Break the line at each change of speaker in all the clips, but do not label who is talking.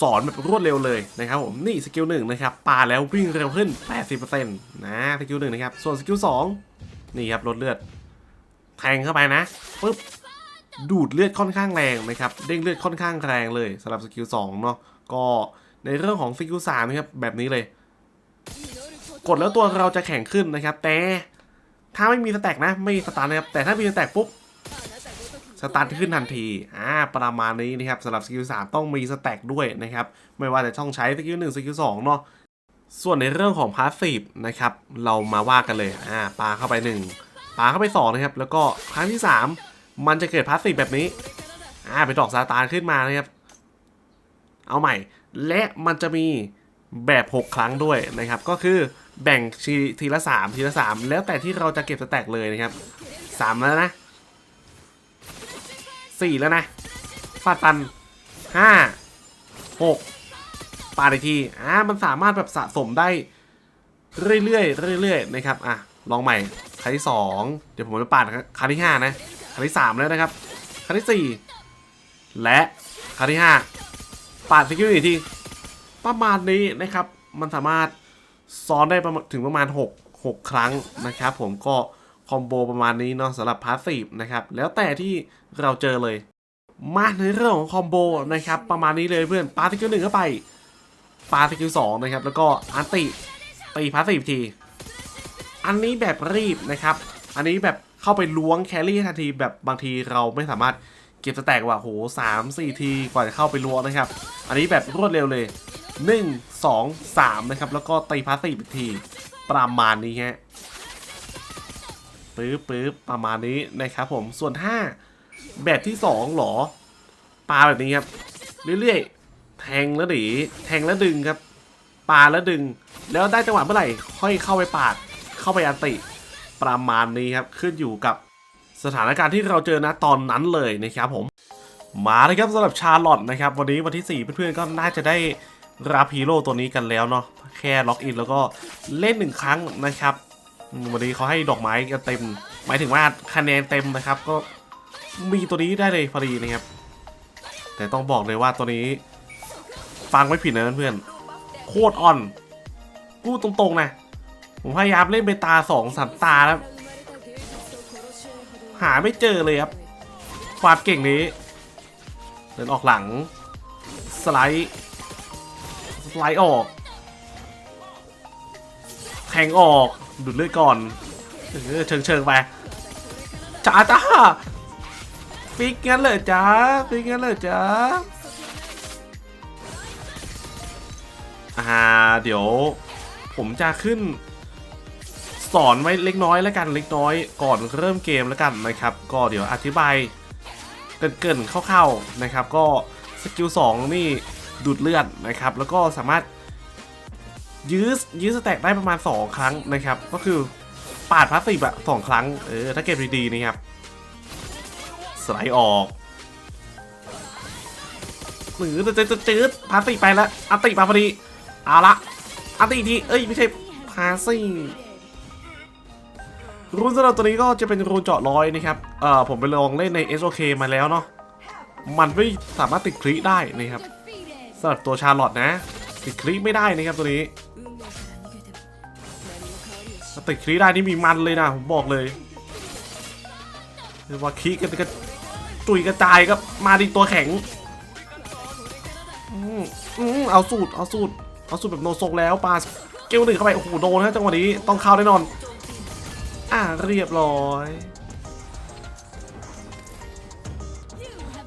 สอนแบบรวดเร็วเลยนะครับผมนี่สกิลหนึ่งนะครับปาแล้ววิ่งเร็วขึ้น 80%นะสกิลหนึ่งนะครับส่วนสกิลสองนี่ครับลดเลือด แทงเข้าไปนะปุ๊บดูดเลือดค่อนข้างแรงนะครับเด้งเลือดค่อนข้างแรงเลยสำหรับสกิลสองเนาะก็ในเรื่องของสกิลสามนะครับแบบนี้เลย กดแล้วตัวเราจะแข็งขึ้นนะครับ แต่ถ้าไม่มีสแต็กนะไม่สตาร์นะครับแต่ถ้ามีสแต็กปุ๊บ สตาร์ทขึ้นทันทีอ่าประมาณนี้นะครับสำหรับสกิล3ต้องมีสแต็กด้วยนะครับไม่ว่าจะช่องใช้สกิล1สกิล2เนาะส่วนในเรื่องของพาสซีฟนะครับเรามาว่ากันเลยอ่าปาเข้าไป 1ปาเข้าไป2นะครับแล้วก็ครั้งที่ 3 มันจะเกิดพาสซีฟแบบนี้อ่าเป็นดอกซาตานขึ้นมานะครับเอาใหม่ และมันจะมีแบบ 6 ครั้งด้วยนะครับ ก็คือแบ่งทีละ 3 ทีละ 3 แล้วแต่ที่เราจะเก็บสแต็กเลยนะครับ 3 แล้วนะ สี่แล้วนะฟาดฟันห้าหกปาดอีกทีอ่ามันสามารถแบบสะสมได้ เรื่อยๆเรื่อยๆนะครับอะลองใหม่ครั้งที่สองเดี๋ยวผมจะปาดครั้งที่ห้านะครั้งที่สามแล้วนะครับครั้งที่สี่และครั้งที่ห้าปาดสกิลอีกทีประมาณนี้นะครับ มันสามารถซ้อนได้ถึงประมาณ 6 6 ครั้งนะครับ ผมก็ คอมโบประมาณนี้เนาะสำหรับพาสซีฟนะครับ แล้วแต่ที่เราเจอเลย มาในเรื่องของคอมโบนะครับ ประมาณนี้เลยเพื่อนปาสกิลหนึ่งเข้าไปปาสกิลสองนะครับ แล้วก็อันติตีพาสซีฟที อันนี้แบบรีบนะครับ อันนี้แบบเข้าไปล้วงแครี่ทันทีแบบบางทีเราไม่สามารถเก็บสแต็กว่าโหสามสี่ทีกว่าจะเข้าไปล้วงนะครับ อันนี้แบบรวดเร็วเลย 1 2 3 นะครับ แล้วก็ตีพาสซีฟอีกทีประมาณนี้ฮะ ปึ๊บปึ๊บประมาณนี้นะครับผมส่วนถ้าแบบที่2หรอปลาแบบนี้ครับ เรื่อยๆ แทงแล้วหนีแทงแล้วดึงครับปลาแล้วดึง แล้วได้จังหวะเมื่อไหร่ค่อยเข้าไปปาด เข้าไปอันติประมาณนี้ครับขึ้นอยู่กับสถานการณ์ที่เราเจอนะตอนนั้นเลยนะครับผมมาเลยครับสำหรับชาร์ลอตนะครับ วันนี้วันที่ 4 เพื่อนๆก็น่าจะได้รับฮีโร่ตัวนี้กันแล้วเนาะแค่ล็อกอินแล้วก็เล่นหนึ่งครั้งนะครับ วันนี้เขาให้ดอกไม้กันเต็ม หมายถึงว่าคะแนนเต็มนะครับ ก็มีตัวนี้ได้เลยพอดีนะครับ แต่ต้องบอกเลยว่าตัวนี้ ฟังไม่ผิดนะเพื่อนโคตรอ่อนพูดตรงๆนะ ผมพยายามเล่นไปตาสองสามตาแล้วหาไม่เจอเลยครับความเก่งนี้ เดินออกหลัง สไลด์ สไลด์ออก แทงออก ดูดเลือดก่อนเออเชิงเชิงๆไปจ้าจ้าฟิกงั้นเลยจ้าฟิกงั้นเลยจ้าอ่าเดี๋ยว ผมจะขึ้น สอนไว้เล็กน้อยแล้วกันเล็กน้อย ก่อนเริ่มเกมแล้วกันนะครับ ก็เดี๋ยวอธิบายเกินๆคร่าวๆนะครับ ก็สกิล2นี่ดูดเลือดนะครับ แล้วก็สามารถ ยื้อยื้อสแต็กได้ประมาณ 2 ครั้งนะครับ ก็คือปาดพลาสซีฟอะสองครั้ง เออ ถ้าเก็บดีๆนะครับ สไลด์ออกหรือจะจะจืดพาสซีฟไปแล้วอัติมาพอดีเอาละอัติอีกทีเอ้ยไม่ใช่พาสซีฟรูนสำหรับตัวนี้ก็จะเป็นรูนเจาะร้อยนะครับเอ่อผมไปลองเล่นใน SOK มาแล้วเนาะมันไม่สามารถติดคลิได้นะครับสำหรับตัวชาร์ลอตนะ ติดคลิไม่ได้นะครับตัวนี้ถ้าติดคลิได้นี่มีมันเลยนะผมบอกเลยเรียกว่าคลิกันกระจุยกระจายครับมาดีตัวแข็งอืมอืมเอาสูตรเอาสูตรเอาสูตรแบบโนโซกแล้วปาเกลหนึ่งเข้าไปโอ้โหโดนนะจังหวะนี้ต้องเข้าแน่นอน อ่าเรียบร้อย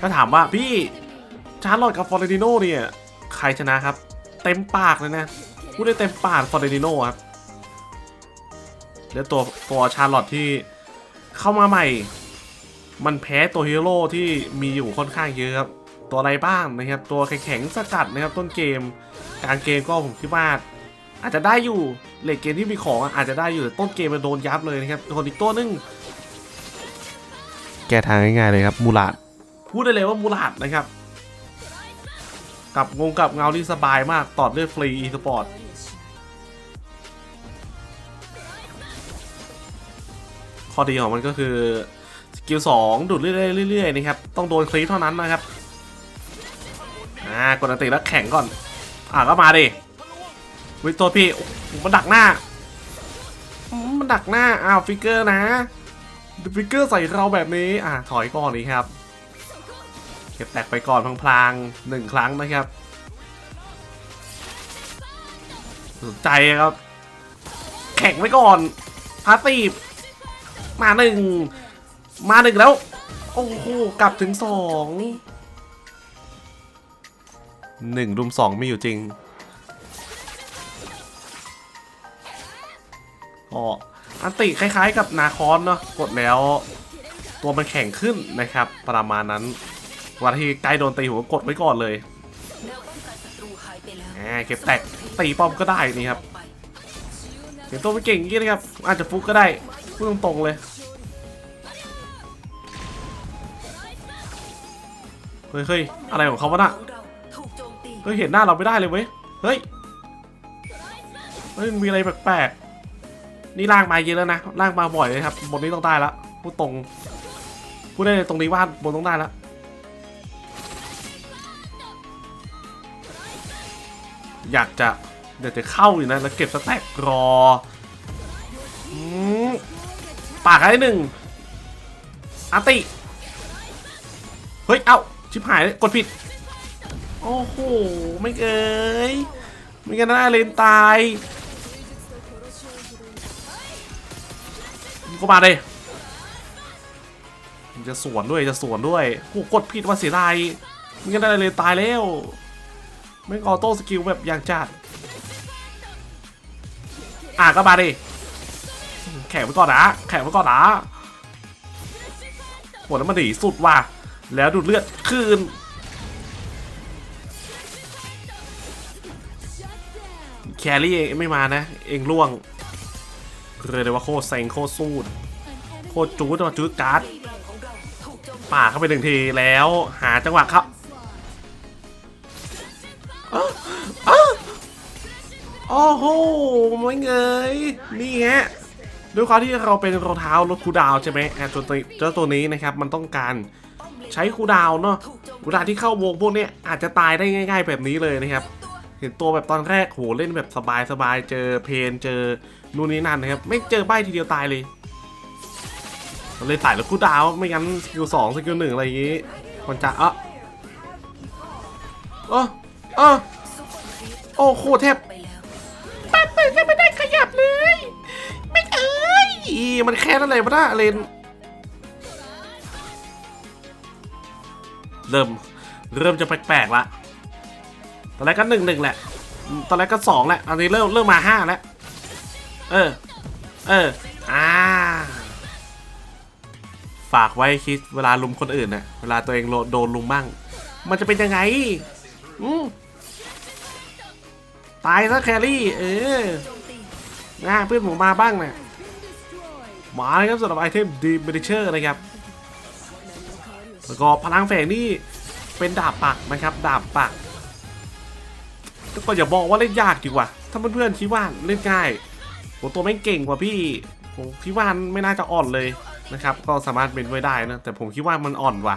ถ้าถามว่าพี่ชาร์ลอตกับฟอร์เรนติโนเนี่ย ใครชนะครับ เต็มปากเลยนะพูดได้เต็มปากฟอร์เรนติโนครับแล้วตัวตัวชาร์ลอตที่เข้ามาใหม่ มันแพ้ตัวฮีโร่ที่มีอยู่ค่อนข้างเยอะครับ ตัวอะไรบ้างนะครับ ตัวแข็งๆสกัดนะครับ ต้นเกมกลางเกมก็ผมคิดว่าอาจจะได้อยู่เลทเกมที่มีของอาจจะได้อยู่แต่ต้นเกมมันโดนยับเลยนะครับคนอีกตัวหนึงแก้ทางง่ายๆเลยครับมูลาดพูดได้เลยว่ามูลาดนะครับ กับงงกับเงาที่สบายมากตอดเลือดฟรีอีสปอร์ตข้อดีของมันก็คือสกิลสองดูดเรื่อยๆๆนะครับ ต้องโดนคลีเท่านั้นนะครับ อ่ากดอันติแล้วแข็งก่อน อ่าก็มาดิวิตัวพี่มันดักหน้ามมันดักหน้า อ้าวฟิกเกอร์นะ ฟิกเกอร์ใส่เราแบบนี้ อ่าถอยก่อนนี้ครับ เก็บแตกไปก่อนพลางๆหนึ่งครั้งนะครับ สนใจครับ แข่งไว้ก่อน พาสซีฟมาหนึ่ง มาหนึ่งแล้ว โอ้โห กลับถึงสองหนึ่งรุมสองไม่อยู่จริงอ๋ออันติคล้ายๆกับนาคอนเนาะกดแล้ว ตัวมันแข็งขึ้นนะครับ ประมาณนั้น วันที่ใกล้โดนตีหัวกดไว้ก่อนเลย
แนวป้องกันศัตรูหายไปแล้ว
แหมเก็บแตกตีป้อมก็ได้นี่ครับเห็นตัวไม่เก่งย่างนี้นะครับ อาจจะฟุกก็ได้พูดตรงๆเลยเฮ้ยเฮ้ยอะไรของเขาวะน่ะ
เฮ้
ยเห็นหน้าเราไม่ได้เลยเว้ยเฮ้ยเฮ้ยมันมีอะไรแปลกๆนี่ล่างมาเยอะแล้วนะล่างมาบ่อยเลยครับบนนี้ต้องได้ละพูดตรงพูดได้เลยตรงนี้ว่าบนต้องได้ละ อยากจะเดี๋ยวจะเข้าอยู่นะ แล้วเก็บสแต็กรออืมปากให้หนึ่งอาติ เฮ้ย เอ้า ชิบหายเลยกดผิด โอ้โห ไม่เอ้ยไม่งั้นน่าเลนตายก็มาเลยจะสวนด้วยจะสวนด้วยโอ้กดผิดว่าเสียดายไม่งั้นน่าเลนตายแล้ว ไม่งออโต้สกิลแบบอย่างจัดอะก็มาดิแข่งไปก่อนนะแข่งไปก่อนนะโหแล้วมันดีสุดว่ะแล้วดูดเลือดคืนแครี่เองไม่มานะ เองล่วงเรียกได้ว่าโคตรเซ็งโคตรสู้โคตรจูดว่าจูดการ์ดป่าเข้าไปหนึ่งทีแล้วหาจังหวะครับ โอ้โหไม่เงยนี่ฮะด้วยความที่เราเป็นรองเท้าลดคูดาวใช่ไหมแอตัวเจ้าตัวนี้นะครับมันต้องการใช้คูดาวเนาะ
ถูกโจม
คูลดาวที่เข้าวงพวกนี้อาจจะตายได้ง่าย ๆ แบบนี้เลยนะครับ เห็นตัวแบบตอนแรกโหเล่นแบบสบายๆเจอเพนเจอนู่นนี่นั่นนะครับ ไม่เจอใบทีเดียวตายเลยเลยตายแล้วกูดาวไม่งั้นสกิลสองสกิลหนึ่งอะไรอย่างงี้คนจะเอะเออ เออโอ้โหแทบ
ไปแล้ว
ปัดไปแค่ไม่ได้ขยับเลย ไม่เอ้ยมันแค่นั้นเลยปะนะเลนเริ่ม เริ่มจะแปลกๆละตอนแรกก็หนึ่งหนึ่งแหละ ตอนแรกก็สองแหละ อันนี้เริ่มเริ่มมาห้าแล้ว เออ เออ อ่า ฝากไว้คิดเวลาลุมคนอื่นน่ะเวลาตัวเองโดนลุมบ้าง มันจะเป็นยังไง อืม ตายซะแครี่ เออ
โจมตี
ง่าเพื่อนผมมาบ้างน่ะมาเลยครับสำหรับไอเทมดีเบดิเชอร์นะครับแล้วก็พลังแฝงนี่เป็นดาบปักนะครับ ดาบปักก็อย่าบอกว่าเล่นยากดีกว่า ถ้าเพื่อนๆคิดว่าเล่นง่ายผมตัวไม่งเก่งกว่าพี่ผมคิดว่าไม่น่าจะอ่อนเลยนะครับ ก็สามารถเป็นไว้ได้นะ แต่ผมคิดว่ามันอ่อนว่ะ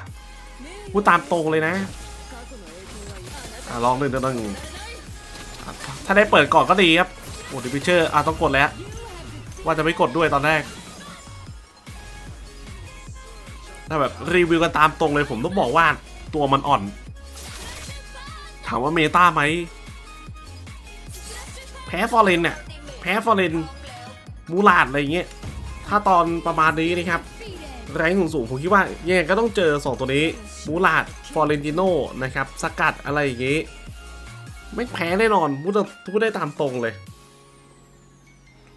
พูดตามตรงเลยนะอลองหนึ่งหนึ่งหนึ่ง ถ้าได้เปิดก่อนก็ดีครับโอ้ดิพิเชอร์อะต้องกดแล้ว ว่าจะไม่กดด้วยตอนแรก ถ้าแบบรีวิวกันตามตรงเลยผมต้องบอกว่าตัวมันอ่อน ถามว่าเมตาไหม แพ้ฟอร์เรนเนี่ย แพ้ฟอร์เรนมูลาดอะไรอย่างเงี้ย ถ้าตอนประมาณนี้นะครับ แรงสูงๆผมคิดว่ายังไงก็ต้องเจอ 2 ตัวนี้ มูลาดฟอร์เรนติโนนะครับ สกัดอะไรอย่างงี้ ไม่แพ้แน่นอนพูดพูดได้ตามตรงเลย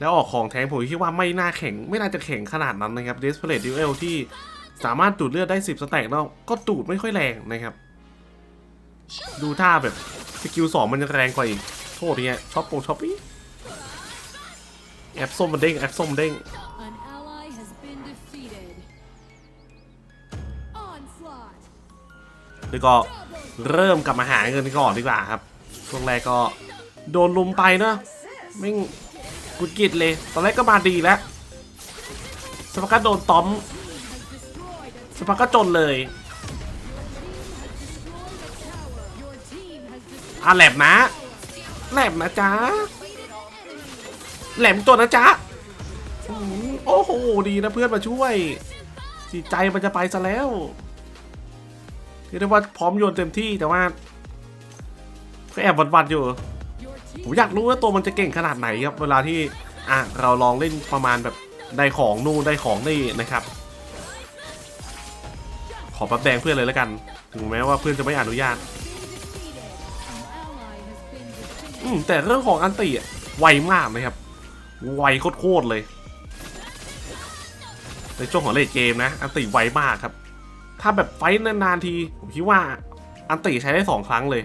แล้วออกของแทงผมคิดว่าไม่น่าแข็ง ไม่น่าจะแข็งขนาดนั้นนะครับ Desperate Duel ที่สามารถดูดเลือดได้ 10 สแต็กแล้วก็ดูดไม่ค่อยแรงนะครับ ดูท่าแบบสกิลสองมันจะแรงกว่าอีก โทษเนี่ยช็อปปงช็อปปี้แอปส้มมันเด้งแอปส้มมันเด้ง
An ally has been defeated. Onslaught.
แล้วก็เริ่มกลับมาหาเงินก่อนดีกว่าครับ ช่วงแรกก็โดนลุมไปเนะไม่กุดกิดเลย ตอนแรกก็มาดีแล้วสปากัสโดนตอมสปากัสจนเลยอะแหลมนะแหลมนะจ๊ะแหลมตัวนะจ๊ะโอ้โหดีนะเพื่อนมาช่วยจิตใจมันจะไปซะแล้วเรียกได้ว่าพร้อมโยนเต็มที่แต่ว่า ก็แอบวันๆอยู่ผมอยากรู้ว่าตัวมันจะเก่งขนาดไหนครับ เวลาที่อะเราลองเล่นประมาณแบบได้ของนู่นได้ของนี่นะครับ ขอปั๊บแดงเพื่อนเลยแล้วกัน ถึงแม้ว่าเพื่อนจะไม่อนุญาต อืมแต่เรื่องของอันติอะไวมากนะครับ ไวโคตรเลยในช่วงของเลดเกมนะ อันติไวมากครับ ถ้าแบบไฟท์นานๆที ผมคิดว่าอันติใช้ได้สองครั้งเลย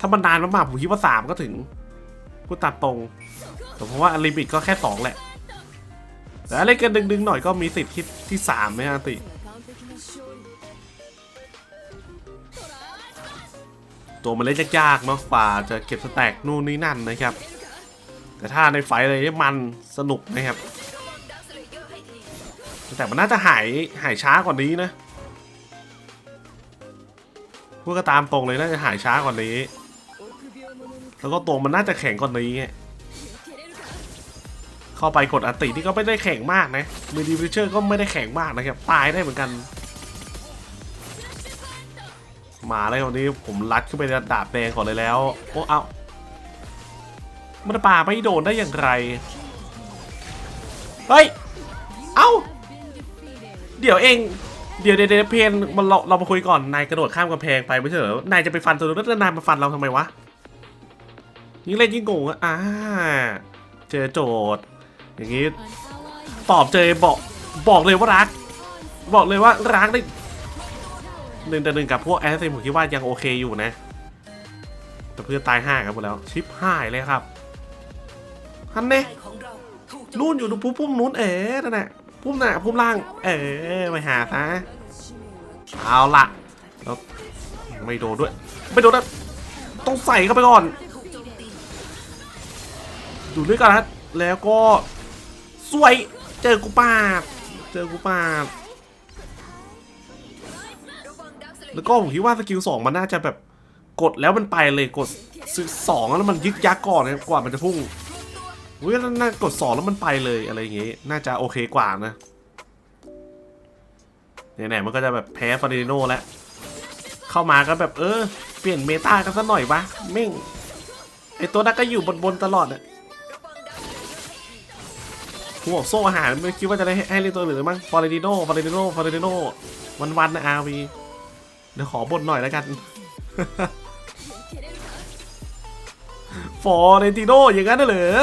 ถ้ามันนานมากๆผมคิดว่าสามก็ถึงพูดตัดตรงแต่เพราะว่าอลิมิตก็แค่สองแหละแต่อะไรกันดึงๆหน่อยก็มีสิทธิ์ที่ที่สามไหมอันติ ตัวมันเล่นยากๆเนาะป่าจะเก็บสแต็กนู่นนี่นั่นนะครับ แต่ถ้าในไฟอะไรเนี่ยมันสนุกนะครับแต่มันน่าจะหายหายช้ากว่านี้นะพูดก็ตามตรงเลยน่าจะหายช้ากว่านี้ แล้วก็ตัวมันน่าจะแข็งกว่านี้ไงเข้าไปกดอัติที่ก็ไม่ได้แข็งมากนะมือดีวิเชอร์ก็ไม่ได้แข็งมากนะครับตายได้เหมือนกัน มาแล้ววันนี้ผมลัดขึ้นไปดาบแดงก่อนเลยแล้วโอ้เอามันป่าไม่โดนได้อย่างไรเฮ้ยเอ้าเดี๋ยวเองเดี๋ยวเดี๋ยวเดี๋ยวเพนมันเราเรามาคุยก่อนนายกระโดดข้ามกำแพงไปไม่ใช่เหรอนายจะไปฟันตัวนู้นแล้วนายมาฟันเราทำไมวะ ยิ่งเล่นยิ่งโกงอะอ่าเจอโจทย์ อย่างนี้ตอบเจอบอกบอกเลยว่ารัก บอกเลยว่ารักได้หนึ่งแต่หนึ่งกับพวกแอสเซนผมคิดว่ายังโอเคอยู่นะ แต่เพื่อนตายห้ากันหมดแล้ว ชิปห้ายเลยครับฮันเน่นู่นอยู่ตรงพุ่มพุ่มนู้นเอ๋นั่นแหละพุ่มหน่ะพุ่มล่าง เอ๋ไปหาซะเอาละแล้วไม่โดนด้วย ไม่โดนนะต้องใส่เข้าไปก่อน อยู่ด้วยกันนะแล้วก็สวยเจอกูปาดเจอกูปาดแล้วก็ผมคิดว่าสกิลสองมันน่าจะแบบกดแล้วมันไปเลยกดสองแล้วมันยึกยักก่อนนะกว่ามันจะพุ่งเฮ้ยแล้วน่ากดสองแล้วมันไปเลยอะไรอย่างงี้ น่าจะโอเคกว่านะไหนๆมันก็จะแบบแพ้ฟาริโนแล้ว เข้ามาก็แบบเออ เปลี่ยนเมตากันสักหน่อยวะเม่งไอตัวนั้นก็อยู่บนๆตลอดอะ
ให้ที
ผมบอกโซ่อาหารไม่คิดว่าจะได้ให้เล่นตัวอื่นมั้งฟอร์เรติโนฟอร์เรติโนฟอร์เรติโนวันๆนะอาวีเดี๋ยวขอบทหน่อยแล้วกันฟอร์เรนติโนอย่างนั้นเหรอ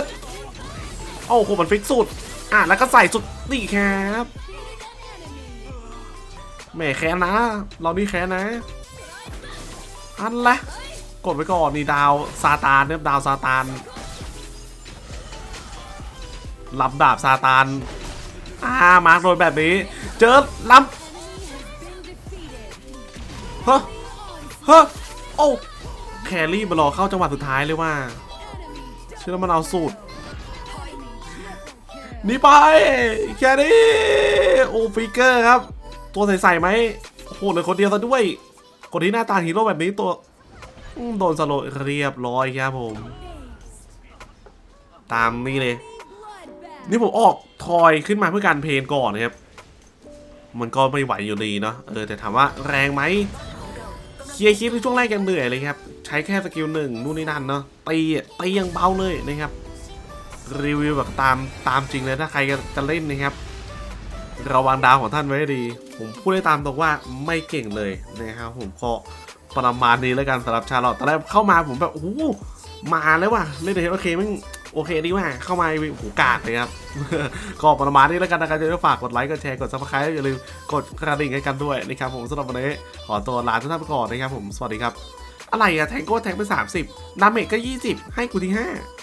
โอ้โหมันฟิกสุด อะแล้วก็ใส่สุดนี่ครับแหม่แค้นนะ เรานี่แค้นนะ อันละ กดไว้ก่อนนี่ดาวซาตานเนี่ยดาวซาตาน รับดาบซาตานอ่ามาร์กโดนแบบนี้ เจอล
been defeated. ำ
เฮ้อเฮ้อโอ้แครี่มารอเข้าจังหวะสุดท้ายเลยว่าเชื่อแล้วมันเอาสูตรหนี่ไปแค่นี้โอ้ฟิกเกอร์ครับ ตัวใสๆไหมโหเหลือคนเดียวซะด้วย คนที่หน้าตาฮีโร่แบบนี้ตัวโดนสโลว์เรียบร้อยครับผม ตามนี้เลย นี่ผมออกทอยขึ้นมาเพื่อการเพลนก่อนนะครับ มันก็ไม่ไหวอยู่ดีเนาะ เออแต่ถามว่าแรงไหมเคลียร์คลิปในช่วงแรกยังเหนื่อยเลยครับ ใช้แค่สกิลหนึ่งนู่นนี่นั่นเนาะ ตีอะตียังเบาเลยนะครับ รีวิวแบบตามตามจริงเลยถ้าใครจะเล่นนะครับ ระวังดาวของท่านไว้ดี ผมพูดได้ตามตรงว่าไม่เก่งเลยนะครับผมก็ประมาณนี้แล้วกันสำหรับชาลอตตอนแรกเข้ามาผมแบบโอ้โหมาแล้วว่ะเล่นเดทโอเคมัน โอเคดีว่าเข้ามาหูกาดเลยครับ ก็ประมาณนี้แล้วกันนะครับจะฝากกดไลค์กดแชร์กดซับสไครต์อย่าลืมกดกระดิ่งให้กันด้วยนะครับผมสำหรับวันนี้ขอตัวลาทุกท่านไปก่อนนะครับผมสวัสดีครับ อะไรอะแทงโก้แทงไป 30ดาเมจก็ 20 ให้กูที่ 5